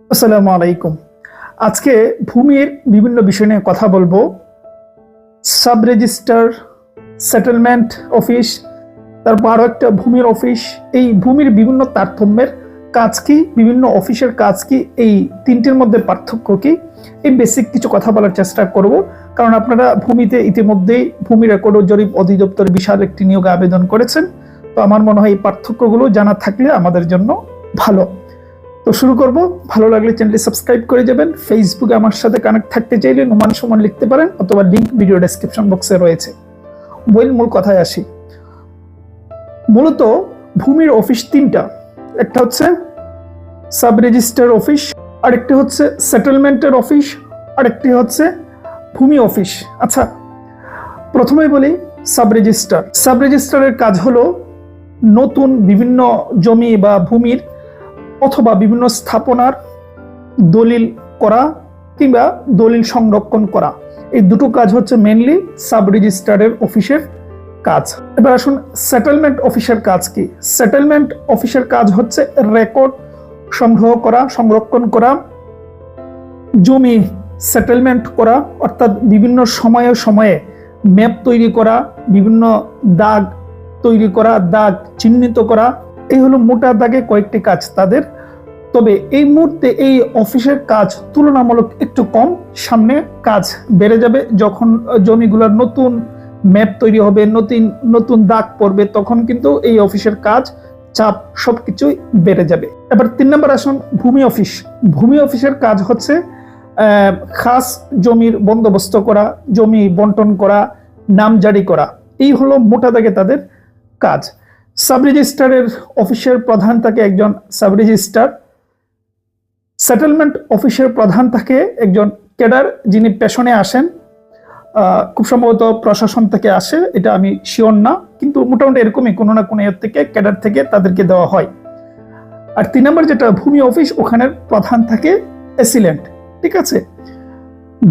আসসালামু আলাইকুম। আজকে ভূমির বিভিন্ন বিষয় নিয়ে কথা বলব। সাব রেজিস্টার সেটেলমেন্ট অফিস, তারপর আরও একটা ভূমির অফিস। এই ভূমির বিভিন্ন তারতম্যের কাজ কি, বিভিন্ন অফিসের কাজ কি, এই তিনটির মধ্যে পার্থক্য কি, এই বেসিক কিছু কথা বলার চেষ্টা করব। কারণ আপনারা ভূমিতে ইতিমধ্যেই ভূমি রেকর্ড ও জরিপ অধিদপ্তর বিশাল একটি নিয়োগে আবেদন করেছেন। তো আমার মনে হয় এই পার্থক্যগুলো জানা থাকলে আমাদের জন্য ভালো। তো শুরু করব। ভালো লাগলে চ্যানেলটি সাবস্ক্রাইব করে যাবেন। ফেসবুকে আমার সাথে কানেক্ট থাকতে চাইলে নোমান সমান লিখতে পারেন অথবা লিঙ্ক ভিডিও ডেসক্রিপশন বক্সে রয়েছে। বইয়ের মূল কথায় আসি। মূলত ভূমির অফিস তিনটা। একটা হচ্ছে সাব রেজিস্টার অফিস আরেকটি হচ্ছে সেটেলমেন্টের অফিস আরেকটি হচ্ছে ভূমি অফিস আচ্ছা প্রথমেই বলি সাব রেজিস্টার সাব রেজিস্টারের কাজ হলো নতুন বিভিন্ন জমি বা ভূমির অথবা বিভিন্ন স্থাপনার দলিল করা কিংবা দলিল সংরক্ষণ করা। এই দুটো কাজ হচ্ছে মেনলি সাব রেজিস্ট্রারের অফিসের কাজ। এবার আসুন সেটেলমেন্ট অফিসের কাজ কি? সেটেলমেন্ট অফিসের কাজ হচ্ছে রেকর্ড সংগ্রহ করা, সংরক্ষণ করা, জমি সেটেলমেন্ট করা, অর্থাৎ বিভিন্ন সময়ে সময়ে ম্যাপ তৈরি করা, বিভিন্ন দাগ তৈরি করা, দাগ চিহ্নিত করা এই হলো মোটা দাগে কয়েকটি কাজ তাদের। তবে এই মুহূর্তে এই অফিসের কাজ তুলনামূলক একটু কম। সামনে কাজ বেড়ে যাবে। যখন জমিগুলোর নতুন ম্যাপ তৈরি হবে, নতুন নতুন দাগ পড়বে, তখন কিন্তু এই অফিসের কাজ চাপ সবকিছুই বেড়ে যাবে। এবার তিন নম্বর আসুন, ভূমি অফিস। ভূমি অফিসের কাজ হচ্ছে খাস জমির বন্দোবস্ত করা, জমি বন্টন করা নাম জারি করা। এই হলো মোটা দাগে তাদের কাজ। সাব রেজিস্ট্রারের অফিসের প্রধান থাকে একজন সাব রেজিস্ট্রার সেটেলমেন্ট অফিসের প্রধান থাকে একজন ক্যাডার যিনি পেছনে আসেন। খুব সম্ভবত প্রশাসন থেকে আসে, এটা আমি শিওর না, কিন্তু মোটামুটি এরকমই কোনো না কোনো এর থেকে ক্যাডার থেকে তাদেরকে দেওয়া হয়। আর তিন নম্বর যেটা ভূমি অফিস, ওখানের প্রধান থাকে এসিলেন্ট ঠিক আছে?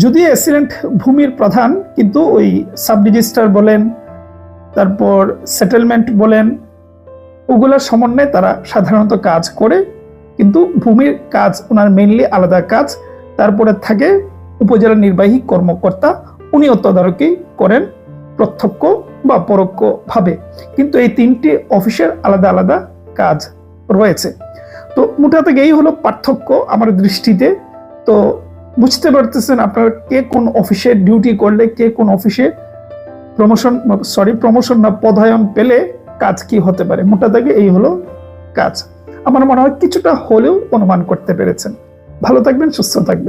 যদি এসিলেন্ট ভূমির প্রধান, কিন্তু ওই সাব রেজিস্ট্রার বলেন, তারপর সেটেলমেন্ট বলেন ওগুলোর সমন্বয়ে তারা সাধারণত কাজ করে, কিন্তু ভূমির কাজ ওনার মেনলি আলাদা কাজ। তারপরে থাকে উপজেলা নির্বাহী কর্মকর্তা, উনিও তদারকি করেন প্রত্যক্ষ বা পরোক্ষভাবে। কিন্তু এই তিনটি অফিসের আলাদা আলাদা কাজ রয়েছে। তো মোটা থেকে এই হলো পার্থক্য আমার দৃষ্টিতে। তো বুঝতে পারতেছেন আপনার কে কোন অফিসে ডিউটি করলে কে কোন অফিসে প্রমোশন সরি প্রমোশন না পদায়ন পেলে কাজ কি হতে পারে? মোটা দাগে এই হলো কাজ। আমার মনে হয় কিছুটা হলেও অনুমান করতে পেরেছেন। ভালো থাকবেন, সুস্থ থাকবেন।